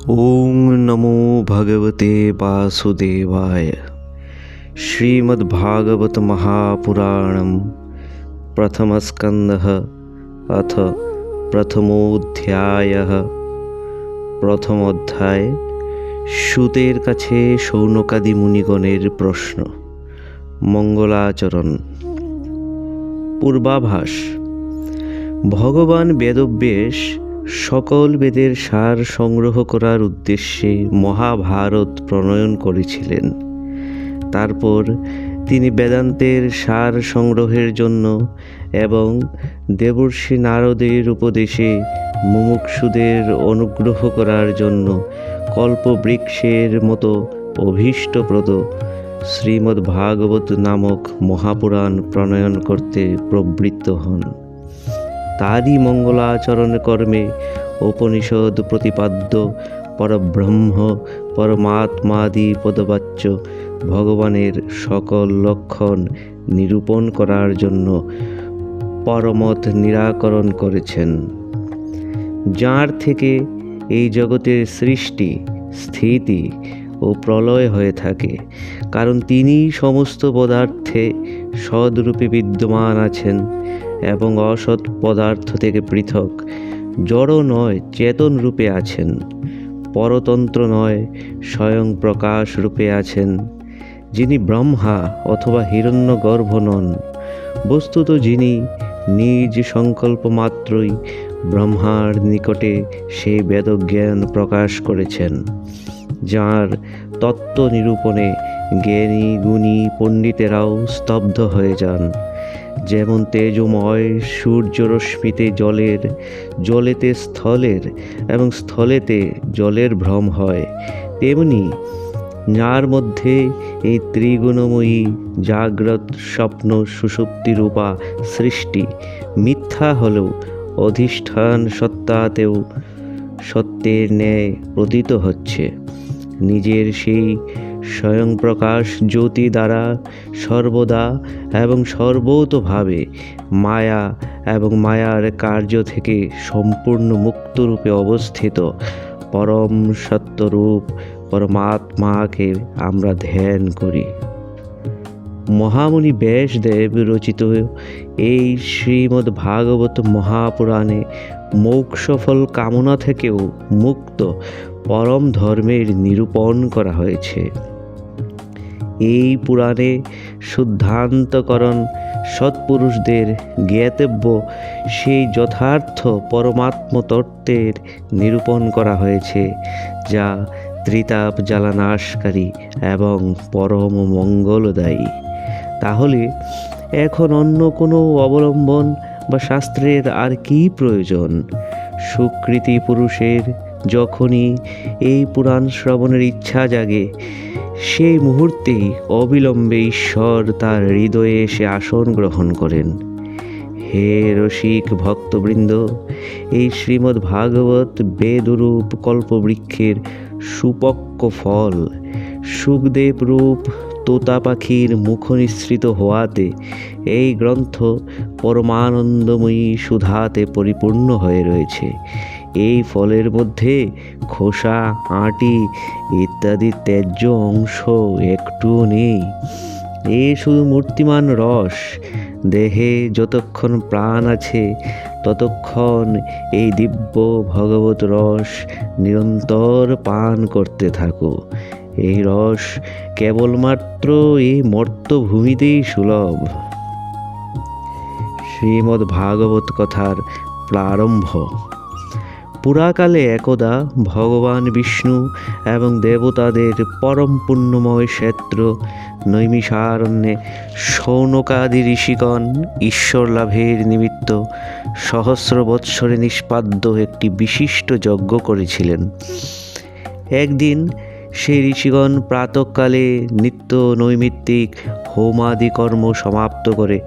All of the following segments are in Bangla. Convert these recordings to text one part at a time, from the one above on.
ॐ नमो भगवते वासुदेवाय श्रीमद्भागवतमहापुराणं प्रथमस्कन्धः अथ প্রথমোধ্যায়ः প্রথম অধ্যায় সুতের কাছে সৌনকাদি মুনিগণের প্রশ্ন মঙ্গলাচরণ পূর্বাভাস ভগবান বেদব্যাস সকল বেদের সার সংগ্রহ করার উদ্দেশ্যে মহাভারত প্রণয়ন করেছিলেন। তারপর তিনি বেদান্তের সার সংগ্রহের জন্য এবং দেবর্ষি নারদের উপদেশে মুমুক্ষুদের অনুগ্রহ করার জন্য কল্পবৃক্ষের মতো অভীষ্টপ্রদ শ্রীমদ্ ভাগবত নামক মহাপুরাণ প্রণয়ন করতে প্রবৃত্ত হন। তারই মঙ্গলাচরণ কর্মে উপনিষদ প্রতিপাদ্য পরব্রহ্ম পরমাত্মাদি পদবাচ্য ভগবানের সকল লক্ষণ নিরূপণ করার জন্য পরমত নিরাকরণ করেছেন। যার থেকে এই জগতের সৃষ্টি, স্থিতি ও প্রলয় হয়ে থাকে, কারণ তিনি সমস্ত পদার্থে সদরূপে বিদ্যমান আছেন এবং অসৎ পদার্থ থেকে পৃথক। জড় নয়, চেতন রূপে আছেন। পরতন্ত্র নয়, স্বয়ং প্রকাশ রূপে আছেন। যিনি ব্রহ্মা অথবা হিরণ্য গর্ভ নন, বস্তুত যিনি নিজ সংকল্প মাত্রই ব্রহ্মার নিকটে সেই বেদজ্ঞান প্রকাশ করেছেন, যার তত্ত্ব নিরূপণে জ্ঞানী গুণী পণ্ডিতেরাও স্তব্ধ হয়ে যান। যেমন তেজময় সূর্যরশ্মিতে জলের, জলেতে স্থলের এবং স্থলেতে জলের ভ্রম হয়, তেমনি যার মধ্যে এই ত্রিগুণময়ী জাগ্রত স্বপ্ন সুষুপ্তিরূপা সৃষ্টি। মিথ্যা হলেও অধিষ্ঠান সত্তাতেও সত্যের ন্যায় প্রতীত হচ্ছে। নিজের সেই স্বয়ংপ্রকাশ জ্যোতি দ্বারা সর্বদা এবং সর্বতভাবে মায়া এবং মায়ার কার্য থেকে সম্পূর্ণ মুক্তরূপে অবস্থিত। পরম সত্যরূপ পরমাত্মাকে আমরা ধ্যান করি। মহামুনি ব্যাসদেব রচিত এই শ্রীমদ্ ভাগবত মহাপুরাণে মোক্ষফল কামনা থেকেও মুক্ত পরম ধর্মের নিরূপণ করা হয়েছে। এই পুরাণে শুদ্ধান্তকরণ সৎপুরুষদের জ্ঞাতব্য, সেই যথার্থ পরমাত্ম তত্ত্বের নিরূপণ করা হয়েছে, যা ত্রিতাপ জ্বালানাশকারী এবং পরম মঙ্গলদায়ী। তাহলে এখন অন্য কোনো অবলম্বন বা শাস্ত্রের আর কি প্রয়োজন? সুকৃতি পুরুষের যখনই এই পুরাণ শ্রবণের ইচ্ছা জাগে সেই মুহূর্তেই অবিলম্বে ঈশ্বর তার হৃদয়ে এসে আসন গ্রহণ করেন। হে রসিক ভক্তবৃন্দ, এই শ্রীমদ্ ভাগবত বেদরূপ কল্পবৃক্ষের সুপক্ক ফল, সুখদেব রূপ তোতা পাখির মুখ নিঃসৃত হওয়াতে এই গ্রন্থ পরমানন্দময়ী সুধাতে পরিপূর্ণ হয়ে রয়েছে। এই ফলের মধ্যে খোসা, আঁটি ইত্যাদি ত্যায্য অংশ একটুও নেই। এ শুধু মূর্তিমান রস। দেহে যতক্ষণ প্রাণ আছে, ততক্ষণ এই দিব্য ভগবত রস নিরন্তর পান করতে থাকো। এই রস কেবলমাত্র এই মর্তভূমিতেই সুলভ। শ্রীমদ্ ভাগবত কথার প্রারম্ভ। পুরাকালে একদা ভগবান বিষ্ণু এবং দেবতাদের পরম পুণ্যময় ক্ষেত্র নৈমিষারণ্যে সৌনকাদি ঋষিগণ ঈশ্বর লাভের নিমিত্ত সহস্র বৎসরে নিষ্পাদ্য একটি বিশিষ্ট যজ্ঞ করেছিলেন। একদিন সেই ঋষিগণ প্রাতকালে নিত্য নৈমিত্তিক হোমাদি কর্ম সমাপ্ত করে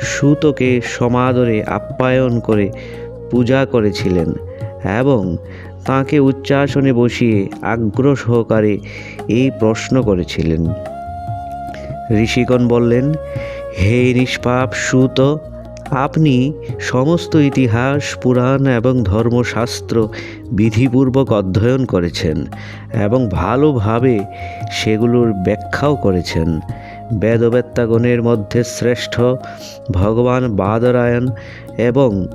সুতকে সমাদরে আপ্যায়ন করে পূজা করেছিলেন। এবং তাকে উচ্চাসনে বসিয়ে আগ্রহ সহকারে এই প্রশ্ন করেছিলেন। ঋষিগণ বললেন, হে নিষ্পাপ সুত, আপনি সমস্ত ইতিহাস, পুরাণ এবং ধর্মশাস্ত্র বিধিপূর্বক অধ্যয়ন করেছেন এবং ভালোভাবে সেগুলোর ব্যাখ্যাও করেছেন। বেদবেত্তাগণের মধ্যে শ্রেষ্ঠ ভগবান বাদরায়ণ এবং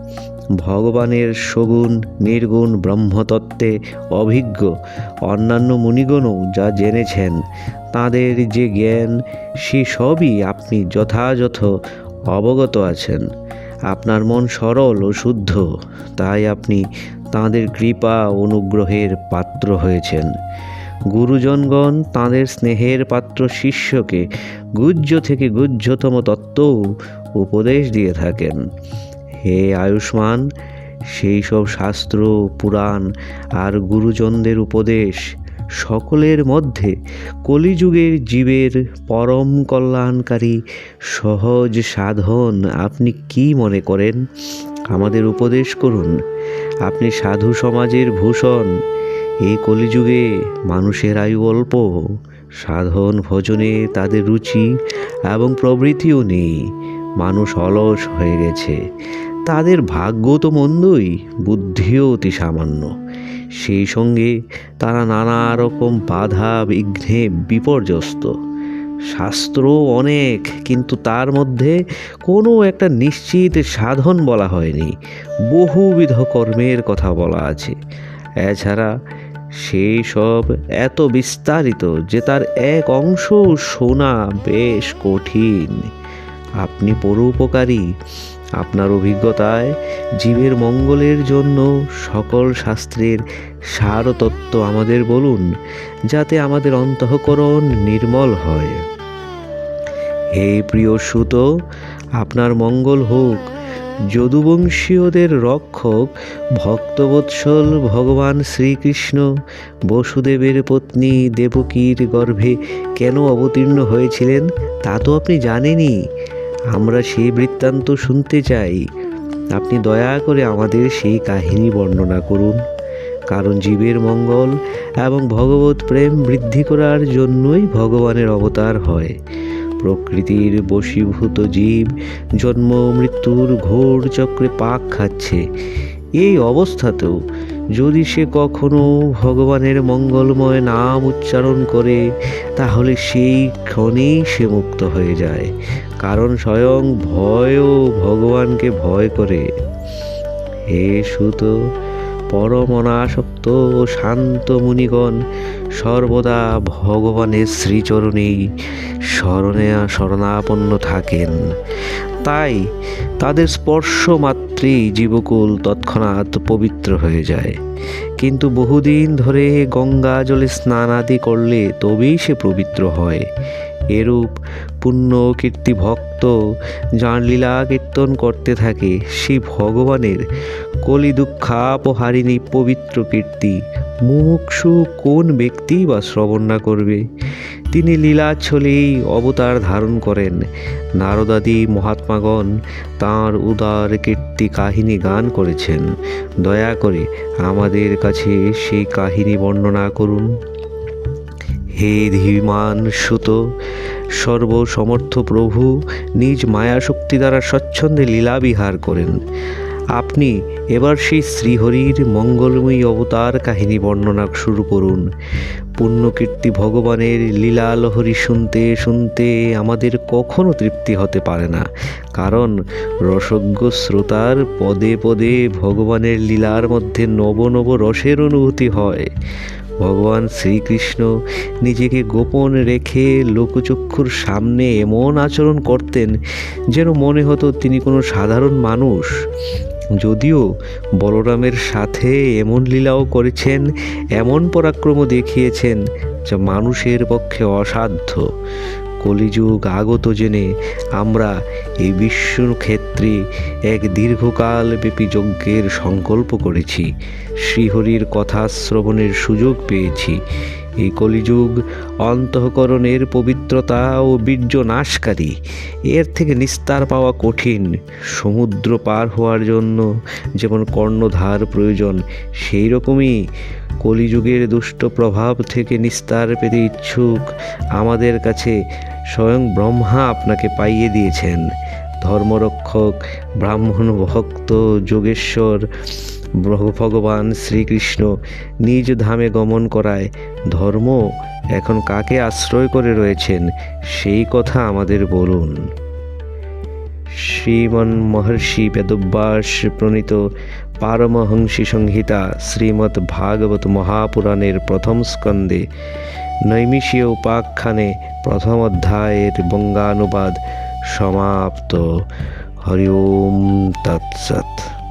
ভগবানের সগুণ, নির্গুণ ব্রহ্মতত্ত্বে অভিজ্ঞ অন্যান্য মুনিগণও যা জেনেছেন, তাদের যে জ্ঞান সেসবই আপনি যথাযথ অবগত আছেন। আপনার মন সরল ও শুদ্ধ, তাই আপনি তাঁদের কৃপা অনুগ্রহের পাত্র হয়েছেন। গুরুজনগণ তাঁদের স্নেহের পাত্র শিষ্যকে গুহ্য থেকে গুহ্যতম তত্ত্বও উপদেশ দিয়ে থাকেন। হে আয়ুষ্মান, সেই সব শাস্ত্র, পুরাণ আর গুরুজনদের উপদেশ সকলের মধ্যে কলিযুগের জীবের পরম কল্যাণকারী সহজ সাধন আপনি কি মনে করেন? আমাদের উপদেশ করুন। আপনি সাধু সমাজের ভূষণ। এই কলিযুগে মানুষের আয়ু অল্প, সাধন ভজনে তাদের রুচি এবং প্রবৃত্তিও নেই। মানুষ অলস হয়ে গেছে। তাদের ভাগ্য তো মন্দই, বুদ্ধিও অতি সামান্য। সেই সঙ্গে তারা নানা রকম বাধা, বিঘ্নে বিপর্যস্ত। শাস্ত্র অনেক, কিন্তু তার মধ্যে কোনো একটা নিশ্চিত সাধন বলা হয়নি। বহুবিধ কর্মের কথা বলা আছে। এছাড়া সেই সব এত বিস্তারিত যে তার এক অংশ শোনা বেশ কঠিন। আপনি পরোপকারী। আপনার অভিজ্ঞতায় জীবের মঙ্গলের জন্য সকল শাস্ত্রের সারতত্ত্ব আমাদের বলুন, যাতে আমাদের অন্তঃকরণ নির্মল হয়। হে প্রিয় সুত, আপনার মঙ্গল হোক। যদুবংশীয়দের রক্ষক ভক্তবৎসল ভগবান শ্রীকৃষ্ণ বসুদেবের পত্নী দেবকীর গর্ভে কেন অবতীর্ণ হয়েছিলেন তা তো আপনি জানেনই। আমরা সেই বৃত্তান্ত শুনতে চাই। আপনি দয়া করে আমাদের সেই কাহিনী বর্ণনা করুন। কারণ জীবের মঙ্গল এবং ভগবত প্রেম বৃদ্ধি করার জন্যই ভগবানের অবতার হয়। প্রকৃতির বশীভূত জীব জন্ম, মৃত্যুর ঘোর চক্রে পাক খাচ্ছে। এই অবস্থাতেও যদি সে কখনো ভগবানের মঙ্গলময় নাম উচ্চারণ করে, তাহলে সেই ক্ষণেই সে মুক্ত হয়ে যায়। কারণ স্বয়ং ভয়ও ভগবানকে ভয় করে। হে সুত পরম অনাসক্ত শান্ত মুনিগণ সর্বদা ভগবানের শ্রীচরণেই স্মরণে শরণাপন্ন থাকেন। তাই তাদের স্পর্শ মাত্রেই জীবকুল তৎক্ষণাৎ পবিত্র হয়ে যায়। কিন্তু বহুদিন ধরে গঙ্গা জলে স্নান আদি করলে তবেই সে পবিত্র হয়। এরূপ পুণ্য কীর্তি ভক্ত যার লীলা কীর্তন করতে থাকে, সেই ভগবানের কলি দুঃখাপহারিণী পবিত্র কীর্তি মুমুক্ষু কোন ব্যক্তি বা শ্রবণ না করবে? তিনি লীলাচ্ছলেই অবতার ধারণ করেন। নারদাদি মহাত্মাগণ তাঁর উদার কীর্তি কাহিনী গান করেছেন। দয়া করে আমাদের কাছে সেই কাহিনী বর্ণনা করুন। হে ধীমান সুত, সর্বসমর্থ প্রভু, নিজ মায়াশক্তি দ্বারা স্বচ্ছন্দে লীলাবিহার করেন। আপনি এবার সেই শ্রীহরির মঙ্গলময়ী অবতার কাহিনী বর্ণনা শুরু করুন। পুণ্যকীর্তি ভগবানের লীলালহরী শুনতে শুনতে আমাদের কখনো তৃপ্তি হতে পারে না। কারণ রসজ্ঞ শ্রোতার পদে পদে ভগবানের লীলার মধ্যে নব নব রসের অনুভূতি হয়। ভগবান শ্রীকৃষ্ণ নিজেকে গোপন রেখে লোকচক্ষুর সামনে এমন আচরণ করতেন যেন মনে হতো তিনি কোনো সাধারণ মানুষ। যদিও বলরামের সাথে এমন লীলাও করেছেন, এমন পরাক্রম দেখিয়েছেন যা মানুষের পক্ষে অসাধ্য। কলিযুগ আগত জেনে আমরা এই বিশ্বক্ষেত্রে এক দীর্ঘকাল ব্যাপী যজ্ঞের সংকল্প করেছি। শ্রীহরির কথা শ্রবণের সুযোগ পেয়েছি। এই কলিযুগ অন্তঃকরণের পবিত্রতা ও বীর্য নাশকারী এর থেকে নিস্তার পাওয়া কঠিন। সমুদ্র পার হওয়ার জন্য যেমন কর্ণধার প্রয়োজন সেই রকমই কলিযুগের দুষ্ট প্রভাব থেকে নিস্তার পেতে ইচ্ছুক আমাদের কাছে স্বয়ং ব্রহ্মা আপনাকে পাইয়ে দিয়েছেন। ধর্মরক্ষক, ব্রাহ্মণ ভক্ত, যোগেশ্বর ভগ- ভগবান শ্রীকৃষ্ণ নিজ ধামে গমন করায় ধর্ম এখন কাকে আশ্রয় করে রয়েছেন সেই কথা আমাদের বলুন। শ্রীমন মহর্ষি বেদব্যাস প্রণীত পারমহংসী সংহিতা শ্রীমদ্ ভাগবত মহাপুরাণের প্রথম স্কন্দে নৈমিষীয় উপাখ্যানে প্রথম অধ্যায়ের বঙ্গানুবাদ সমাপ্ত। হরি ওম তৎসৎ।